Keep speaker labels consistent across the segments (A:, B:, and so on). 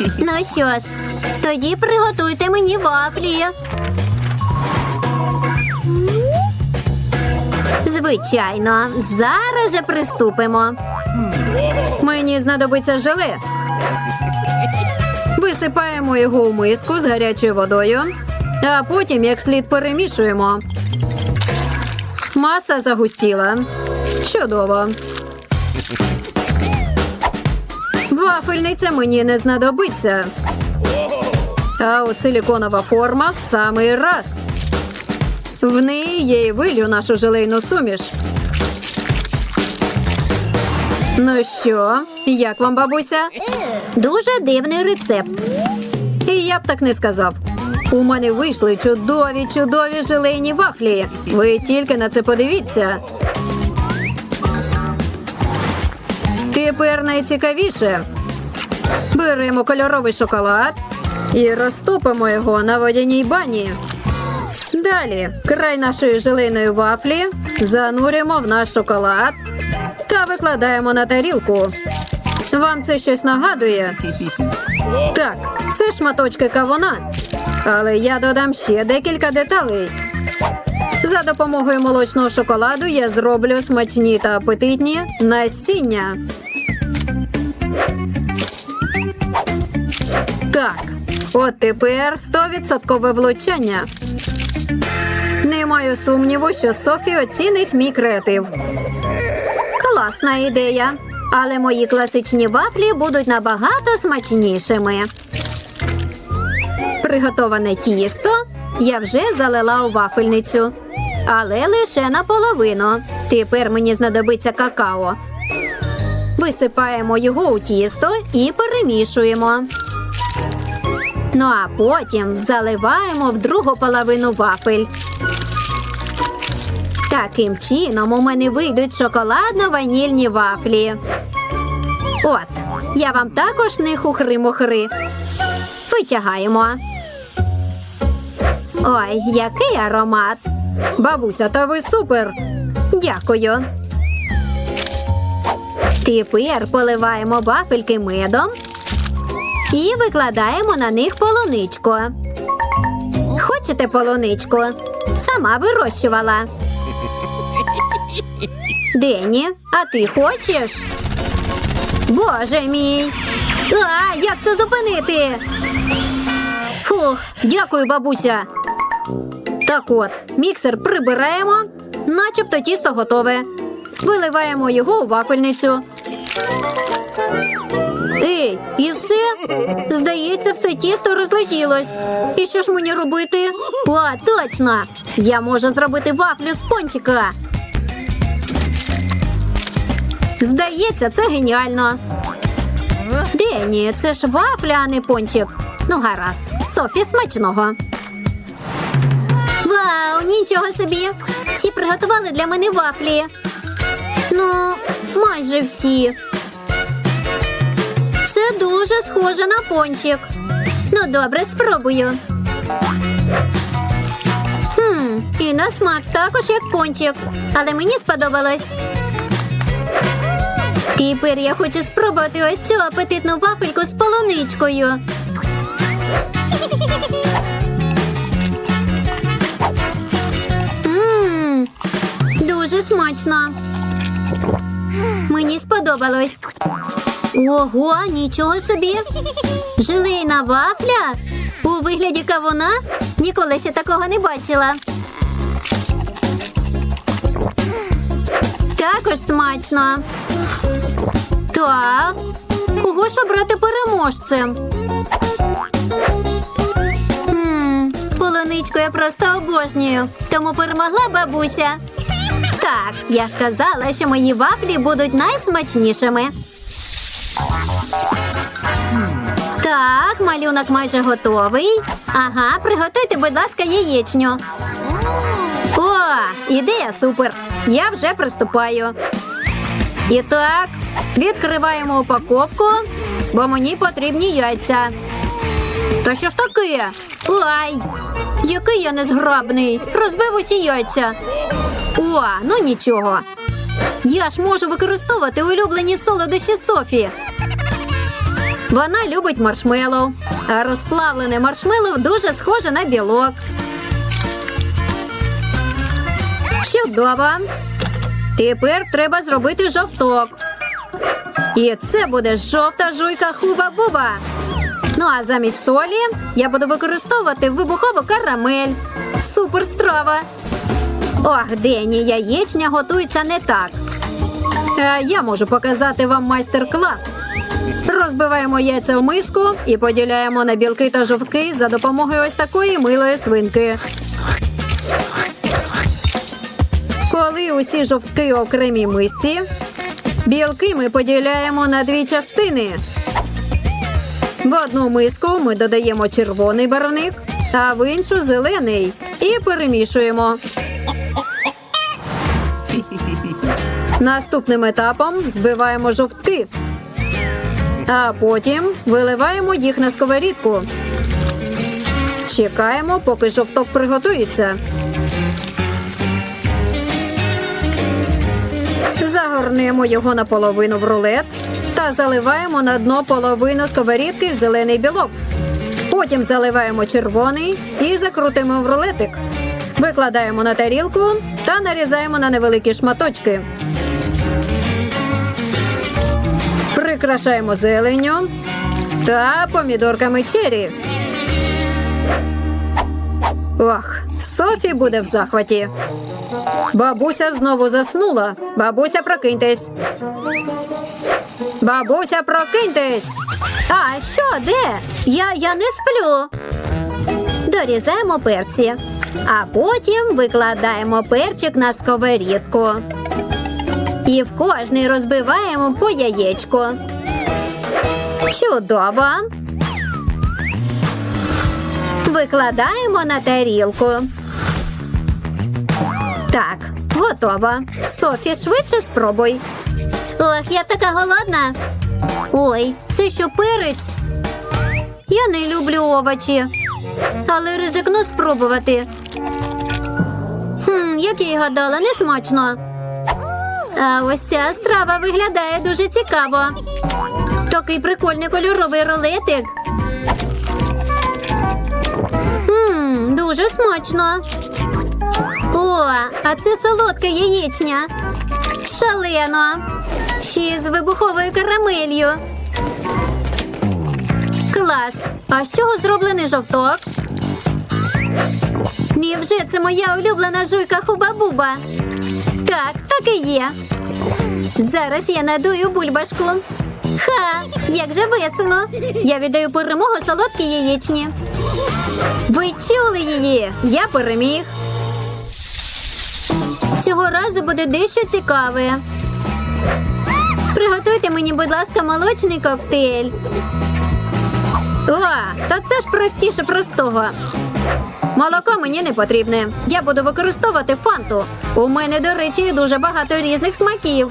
A: Ну що ж, тоді приготуйте мені вафлі. Звичайно, зараз же приступимо.
B: Мені знадобиться желе. Висипаємо його у миску з гарячою водою, а потім як слід перемішуємо. Маса загустіла. Чудово. Вафельниця мені не знадобиться. А от силіконова форма в самий раз. В неї я й вилью нашу желейну суміш. Ну що, як вам, бабуся?
A: Дуже дивний рецепт.
B: І я б так не сказав. У мене вийшли чудові, чудові желейні вафлі. Ви тільки на це подивіться. Тепер найцікавіше. Беремо кольоровий шоколад і розтопимо його на водяній бані. Далі край нашої желейної вафлі занурюємо в наш шоколад та викладаємо на тарілку. Вам це щось нагадує? Так, це шматочки кавуна. Але я додам ще декілька деталей. За допомогою молочного шоколаду я зроблю смачні та апетитні насіння. Так, от тепер 100% влучання. Не маю сумніву, що Софі оцінить мій креатив.
A: Класна ідея. Але мої класичні вафлі будуть набагато смачнішими. Приготоване тісто я вже залила у вафельницю. Але лише наполовину. Тепер мені знадобиться какао. Висипаємо його у тісто і перемішуємо. Ну а потім заливаємо в другу половину вафель. Таким чином у мене вийдуть шоколадно-ванільні вафлі. От, я вам також не хухри-мухри. Витягаємо. Ой, який аромат.
B: Бабуся, та ви супер!
A: Дякую. Тепер поливаємо вафельки медом і викладаємо на них полуничку. Хочете полуничку? Сама вирощувала. Дені, а ти хочеш? Боже мій! А, як це зупинити? Фух, дякую, бабуся. Так от, міксер прибираємо, начебто тісто готове. Виливаємо його у вафельницю. Ей, і все? Здається, все тісто розлетілось. І що ж мені робити? О, точно! Я можу зробити вафлю з пончика. Здається, це геніально. Дені, це ж вафля, а не пончик. Ну, гаразд, Софі смачного. Вау, нічого собі! Всі приготували для мене вафлі. Ну, майже всі. Дуже схоже на пончик. Ну, добре, спробую. Хм, і на смак також як пончик. Але мені сподобалось. Тепер я хочу спробувати ось цю апетитну вафельку з полуничкою. Дуже смачно. Мені сподобалось. Ого, нічого собі. Желейна вафля у вигляді кавуна? Ніколи ще такого не бачила. Також смачно. Так, кого ж обрати переможцем? Хм, полуничку я просто обожнюю, тому перемогла бабуся. Так, я ж казала, що мої вафлі будуть найсмачнішими. Малюнок майже готовий. Ага, приготуйте, будь ласка, яєчню. О, ідея супер. Я вже приступаю. І так, відкриваємо упаковку, бо мені потрібні яйця. Та що ж таке? Ай! Який я незграбний! Розбив усі яйця. О, ну нічого. Я ж можу використовувати улюблені солодощі Софі.
B: Вона любить маршмеллоу, а розплавлене маршмеллоу дуже схоже на білок. Чудово. Тепер треба зробити жовток. І це буде жовта жуйка хуба-буба. Ну а замість солі я буду використовувати вибухову карамель. Супер страва. Ох, Дені, яєчня готується не так. А я можу показати вам майстер-клас. Розбиваємо яйця в миску і поділяємо на білки та жовтки за допомогою ось такої милої свинки. Коли усі жовтки в окремій мисці, білки ми поділяємо на дві частини. В одну миску ми додаємо червоний барвник, а в іншу зелений. І перемішуємо. Наступним етапом збиваємо жовтки, а потім виливаємо їх на сковорідку. Чекаємо, поки жовток приготується. Загорнемо його наполовину в рулет та заливаємо на дно половину сковорідки зелений білок. Потім заливаємо червоний і закрутимо в рулетик. Викладаємо на тарілку та нарізаємо на невеликі шматочки. Прикрашаємо зеленню та помідорками чері. Ох, Софі буде в захваті. Бабуся знову заснула. Бабуся, прокиньтесь. Бабуся, прокиньтесь.
A: А що, де? Я, я не сплю. Дорізаємо перці, а потім викладаємо перчик на сковорідку. І в кожний розбиваємо по яєчку. Чудово. Викладаємо на тарілку. Так, готово. Софі, швидше спробуй. Ох, я така голодна. Ой, це що перець? Я не люблю овочі, але ризикну спробувати. Хм, як я й гадала, не смачно. А ось ця страва виглядає дуже цікаво. Такий прикольний кольоровий рулетик. Мм, дуже смачно. О, а це солодка яєчня. Шалено. Ще з вибуховою карамелью. Клас. А з чого зроблений жовток? Невже це моя улюблена жуйка Хуба-Буба? Так, так і є. Зараз я надую бульбашку. Ха! Як же весело! Я віддаю перемогу солодкій яєчні. Ви чули її? Я переміг. Цього разу буде дещо цікаве. Приготуйте мені, будь ласка, молочний коктейль.
B: О, та це ж простіше простого. Молоко мені не потрібне. Я буду використовувати фанту. У мене, до речі, дуже багато різних смаків.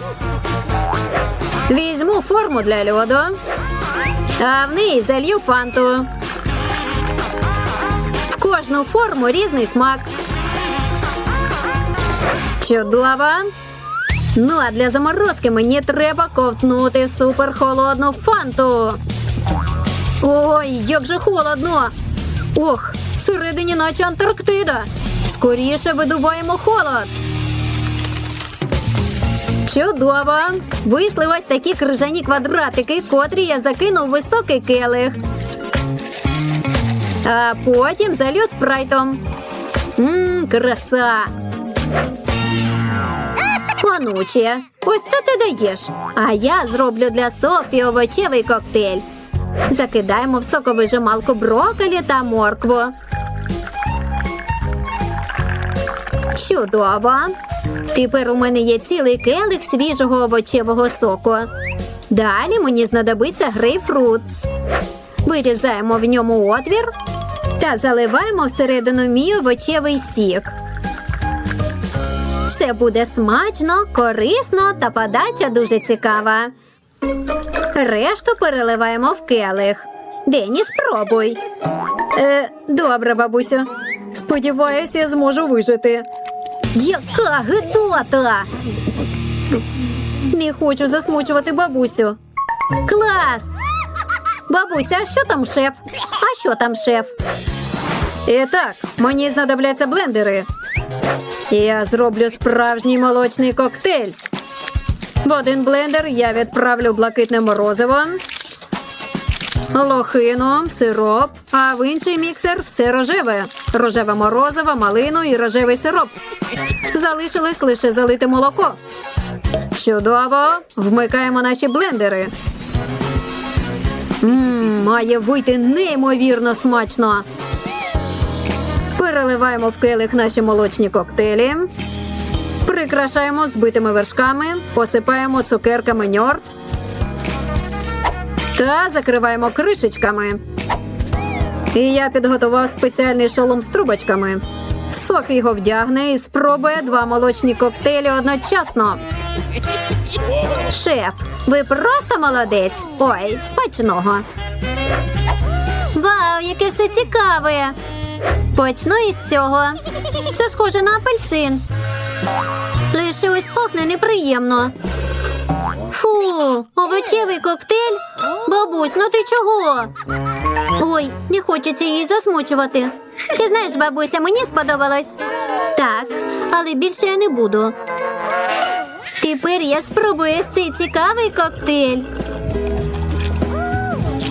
B: Візьму форму для льоду, а в неї залью фанту. В кожну форму різний смак. Чудово. Ну а для заморозки мені треба ковтнути суперхолодну фанту. Ой, як же холодно. Ох, всередині наче Антарктида. Скоріше видуваємо холод. Чудово! Вийшли ось такі крижані квадратики, котрі я закинув високий келих. А потім залю спрайтом. Мм, краса.
A: Онуче, ось це ти даєш. А я зроблю для Софі овочевий коктейль. Закидаємо в соковижималку брокколі та моркву. Чудово. Тепер у мене є цілий келих свіжого овочевого соку. Далі мені знадобиться грейпфрут. Вирізаємо в ньому отвір та заливаємо всередину мій овочевий сік. Це буде смачно, корисно та подача дуже цікава. Решту переливаємо в келих. Дені, спробуй.
B: Е, добре, бабусю. Сподіваюсь, я зможу вижити.
A: Яка гидота!
B: Не хочу засмучувати бабусю.
A: Клас! Бабуся, а що там шеф? А що там шеф?
B: І так, мені знадобляться блендери. Я зроблю справжній молочний коктейль. В один блендер я відправлю блакитне морозиво, лохину, сироп, а в інший міксер все рожеве. Рожеве морозиво, малину і рожевий сироп. Залишилось лише залити молоко. Чудово! Вмикаємо наші блендери. Мм, має вийти неймовірно смачно. Переливаємо в келих наші молочні коктейлі. Прикрашаємо збитими вершками, посипаємо цукерками ньорц та закриваємо кришечками. І я підготував спеціальний шолом з трубочками. Софі його вдягне і спробує два молочні коктейлі одночасно.
A: Шеф, ви просто молодець. Ой, смачного. Вау, яке все цікаве. Почну із цього. Це схоже на апельсин. Лише ось пахне неприємно. Фу, овочевий коктейль. Бабусь, ну ти чого? Ой, не хочеться її засмучувати. Ти знаєш, бабуся, мені сподобалось. Так, але більше я не буду. Тепер я спробую цей цікавий коктейль.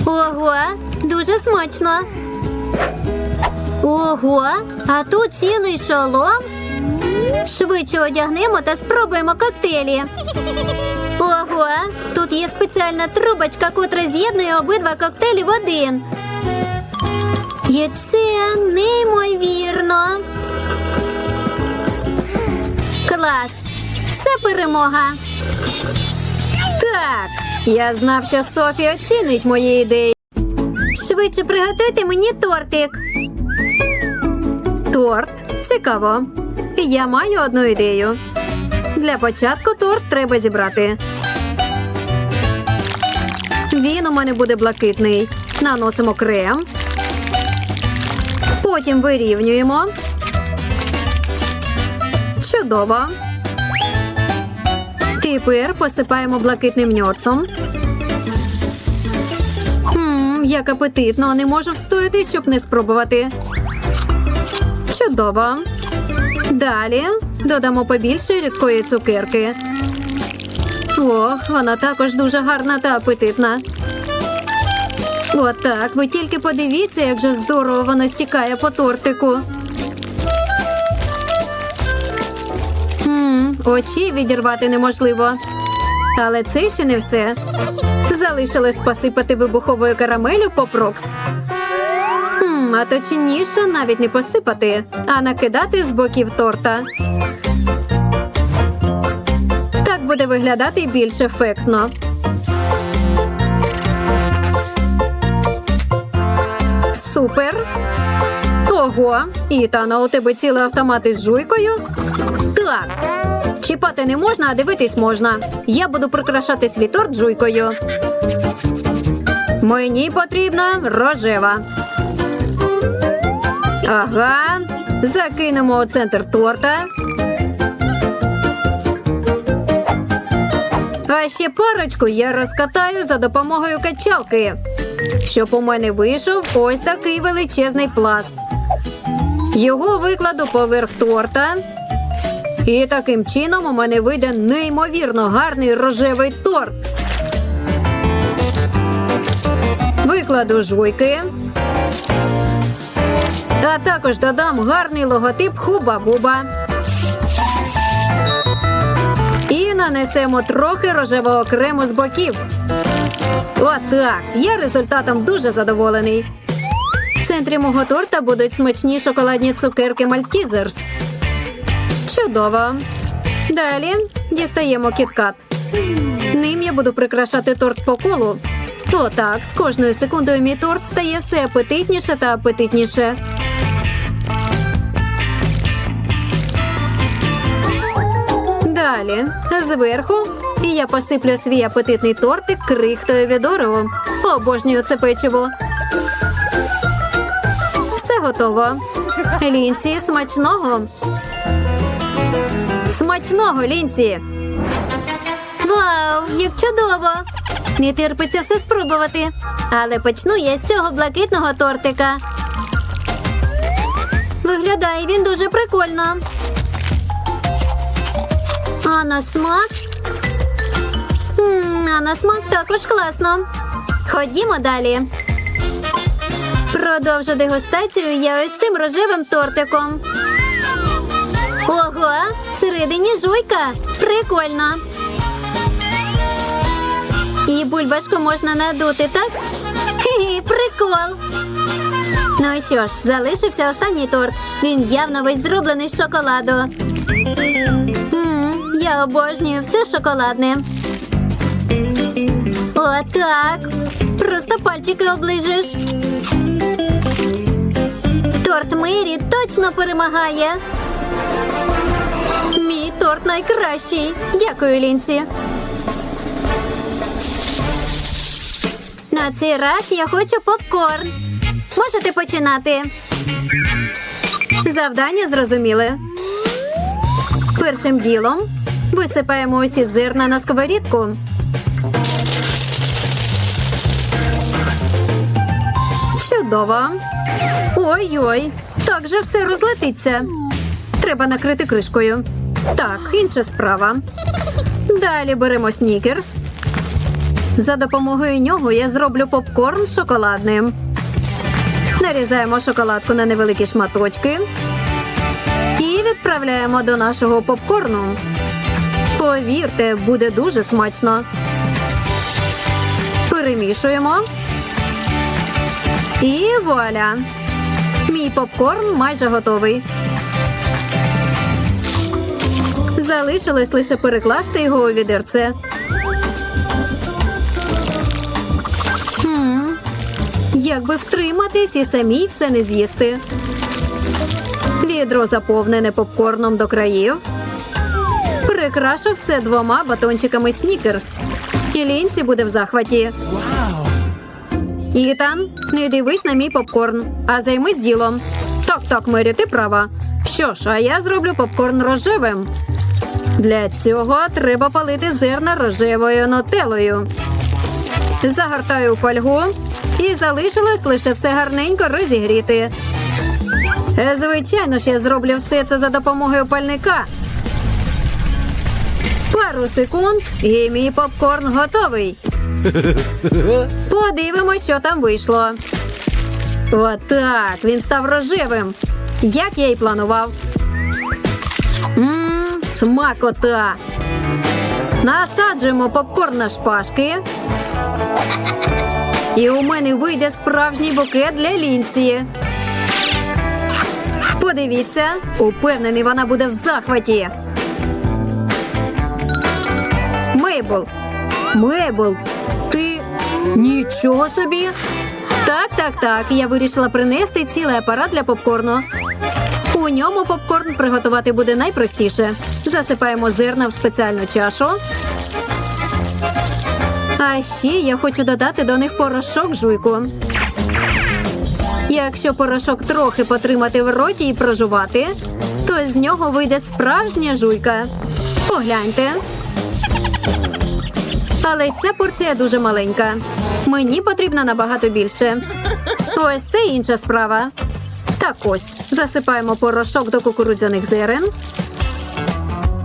A: Ого, дуже смачно. Ого, а тут цілий шолом. Швидше одягнемо та спробуємо коктейлі. Ого, тут є спеціальна трубочка, котра з'єднує обидва коктейлі в один. І це неймовірно. Клас! Це перемога.
B: Так, я знав, що Софі оцінить мої ідеї.
A: Швидше приготуйте мені тортик.
B: Торт цікаво. Я маю одну ідею. Для початку торт треба зібрати. Він у мене буде блакитний. Наносимо крем. Потім вирівнюємо. Чудово. Тепер посипаємо блакитним ньоцом. Як апетитно, не можу встояти, щоб не спробувати. Чудово. Далі додамо побільше рідкої цукерки. Ох, вона також дуже гарна та апетитна. Отак, ви тільки подивіться, як же здорово воно стікає по тортику. М, очі відірвати неможливо. Але це ще не все. Залишилось посипати вибуховою карамелю по прокс. Хм, а точніше навіть не посипати, а накидати з боків торта. Буде виглядати більш ефектно. Супер. Ого, Ітана, у тебе цілий автомат із жуйкою? Так. Чіпати не можна, а дивитись можна. Я буду прикрашати свій торт жуйкою. Мені потрібна рожева. Ага. Закинемо у центр торта. А ще парочку я розкатаю за допомогою качалки. Щоб у мене вийшов ось такий величезний пласт. Його викладу поверх торта. І таким чином у мене вийде неймовірно гарний рожевий торт. Викладу жуйки. А також додам гарний логотип Хуба-Буба. І нанесемо трохи рожевого крему з боків. Отак. Я результатом дуже задоволений. В центрі мого торта будуть смачні шоколадні цукерки Мальтізерс. Чудово. Далі дістаємо кіткат. Ним я буду прикрашати торт по колу. Отак, з кожною секундою мій торт стає все апетитніше та апетитніше. Далі, зверху, і я посиплю свій апетитний тортик крихтою від Орео. Обожнюю це печиво. Все готово. Лінці, смачного. Смачного, Лінці.
A: Вау, як чудово! Не терпиться все спробувати. Але почну я з цього блакитного тортика. Виглядає він дуже прикольно. А на смак? А на смак також класно. Ходімо далі. Продовжу дегустацію я ось цим рожевим тортиком. Ого, всередині жуйка. Прикольно. І бульбашку можна надути, так? Хе-хе, прикол. Ну що ж, залишився останній торт. Він явно весь зроблений з шоколаду. М, я обожнюю все шоколадне. Отак. Просто пальчики оближеш. Торт Мері точно перемагає. Мій торт найкращий. Дякую, Лінці. На цей раз я хочу попкорн. Можете починати.
B: Завдання зрозуміли. Першим ділом висипаємо усі зерна на сковорідку. Чудово. Ой-ой, так же все розлетиться. Треба накрити кришкою. Так, інша справа. Далі беремо снікерс. За допомогою нього я зроблю попкорн шоколадним. Нарізаємо шоколадку на невеликі шматочки відправляємо до нашого попкорну. Повірте, буде дуже смачно. Перемішуємо. І вуаля! Мій попкорн майже готовий. Залишилось лише перекласти його у відерце. Хм, як би втриматись і самій все не з'їсти. Відро заповнене попкорном до країв. Прикрашу все двома батончиками снікерс. І лінці буде в захваті. Ітан, не дивись на мій попкорн, а займись ділом. Так, так, Мері, ти права. Що ж, а я зроблю попкорн рожевим. Для цього треба палити зерна рожевою нотелою. Загортаю у фольгу і залишилось лише все гарненько розігріти. Е, Звичайно ж, я зроблю все це за допомогою пальника. Пару секунд, і мій попкорн готовий. Подивимось, що там вийшло. Отак, він став рожевим. Як я й планував. Мм, смакота. Насаджуємо попкорн на шпажки. І у мене вийде справжній букет для лінці. Подивіться, упевнений, вона буде в захваті. Мейбл. Мейбл, ти нічого собі. Так, так, так. Я вирішила принести цілий апарат для попкорну. У ньому попкорн приготувати буде найпростіше. Засипаємо зерна в спеціальну чашу. А ще я хочу додати до них порошок жуйку. Якщо порошок трохи потримати в роті і прожувати, то з нього вийде справжня жуйка. Погляньте. Але ця порція дуже маленька. Мені потрібно набагато більше. Ось це інша справа. Так ось засипаємо порошок до кукурудзяних зерен.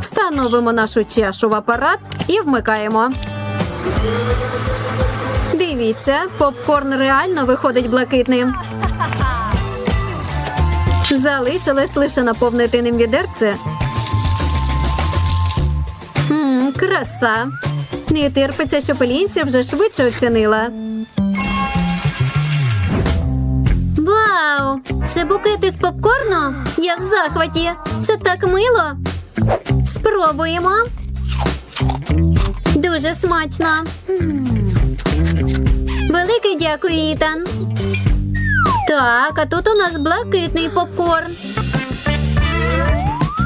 B: Встановимо нашу чашу в апарат і вмикаємо. Дивіться, попкорн реально виходить блакитним. Залишилось лише наповнити ним відерце. Мм, краса. Не терпиться, що пелінця вже швидше оцінила.
A: Вау! Це букет із попкорну? Я в захваті. Це так мило. Спробуємо. Дуже смачно. Велике дякую, Ітан. Так, а тут у нас блакитний попкорн.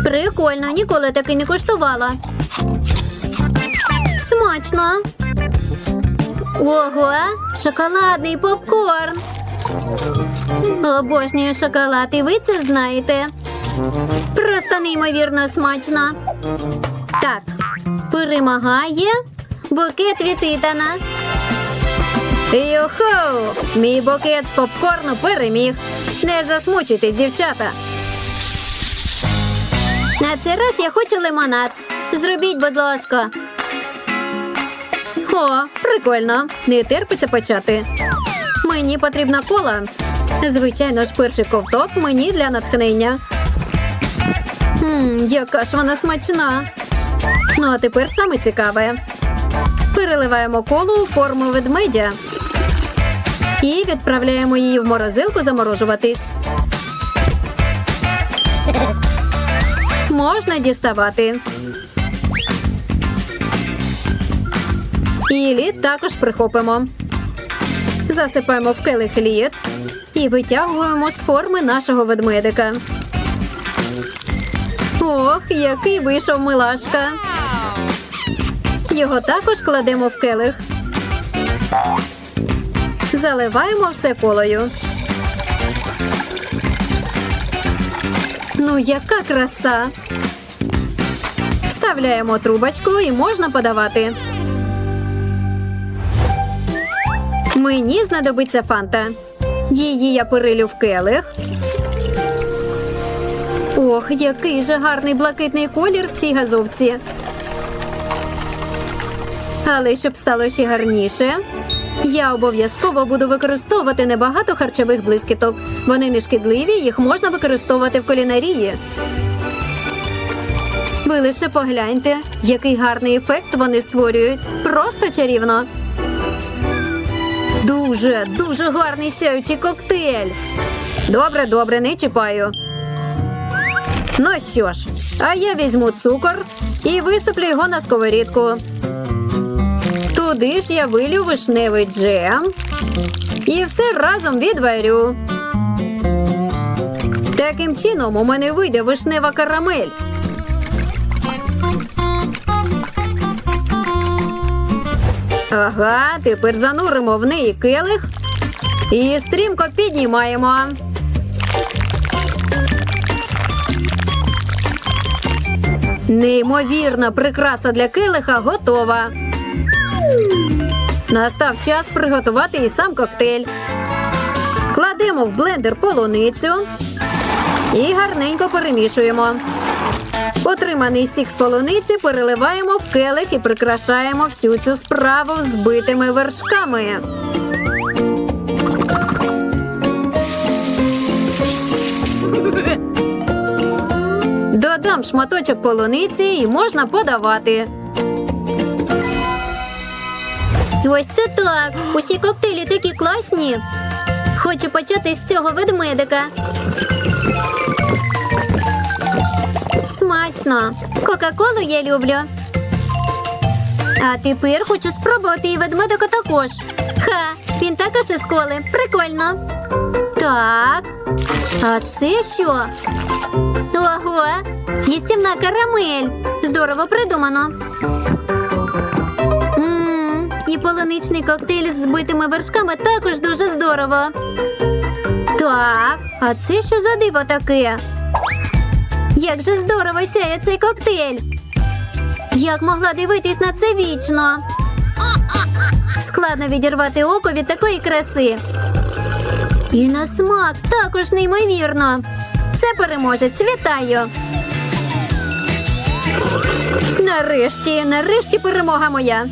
A: Прикольно, ніколи таки не коштувала. Смачно. Ого, шоколадний попкорн. Обожнюю шоколад, і ви це знаєте. Просто неймовірно смачно. Так, перемагає букет від Ітана.
B: Юху! Мій букет з попкорну переміг. Не засмучуйтесь, дівчата.
A: На цей раз я хочу лимонад. Зробіть, будь ласка.
B: О, прикольно. Не терпиться почати. Мені потрібна кола. Звичайно ж, перший ковток мені для натхнення. Мм, яка ж вона смачна. Ну, а тепер саме цікаве. Переливаємо колу у форму ведмедя і відправляємо її в морозилку заморожуватись. Можна діставати. І лід також прихопимо. Засипаємо в келих лід і витягуємо з форми нашого ведмедика. Ох, який вийшов милашка. Його також кладемо в келих. Заливаємо все колою. Ну, яка краса! Вставляємо трубочку і можна подавати. Мені знадобиться фанта. Її я перилю в келих. Ох, який же гарний блакитний колір в цій газовці. Але щоб стало ще гарніше, я обов'язково буду використовувати небагато харчових блискіток. Вони не шкідливі, їх можна використовувати в кулінарії. Ви лише погляньте, який гарний ефект вони створюють. Просто чарівно. Дуже, дуже гарний сяючий коктейль. Добре, добре, не чіпаю. Ну що ж, а я візьму цукор і висиплю його на сковорідку. Туди ж я вилю вишневий джем і все разом відварю. Таким чином у мене вийде вишнева карамель. Ага, тепер зануримо в неї келих і стрімко піднімаємо. Неймовірна прикраса для келиха готова. Настав час приготувати і сам коктейль. Кладемо в блендер полуницю і гарненько перемішуємо. Отриманий сік з полуниці переливаємо в келих і прикрашаємо всю цю справу збитими вершками. Додам шматочок полуниці і можна подавати.
A: Ось це так. Усі коктейлі такі класні. Хочу почати з цього ведмедика. Смачно. Кока-колу я люблю. А тепер хочу спробувати і ведмедика також. Ха, він також із коли. Прикольно. Так. А це що? Ого, їстівна карамель. Здорово придумано. І полуничний коктейль з збитими вершками також дуже здорово. Так, а це що за диво таке? Як же здорово сяє цей коктейль. Як могла дивитись на це вічно? Складно відірвати око від такої краси. І на смак також неймовірно. Це переможець, вітаю!
B: Нарешті, нарешті перемога моя.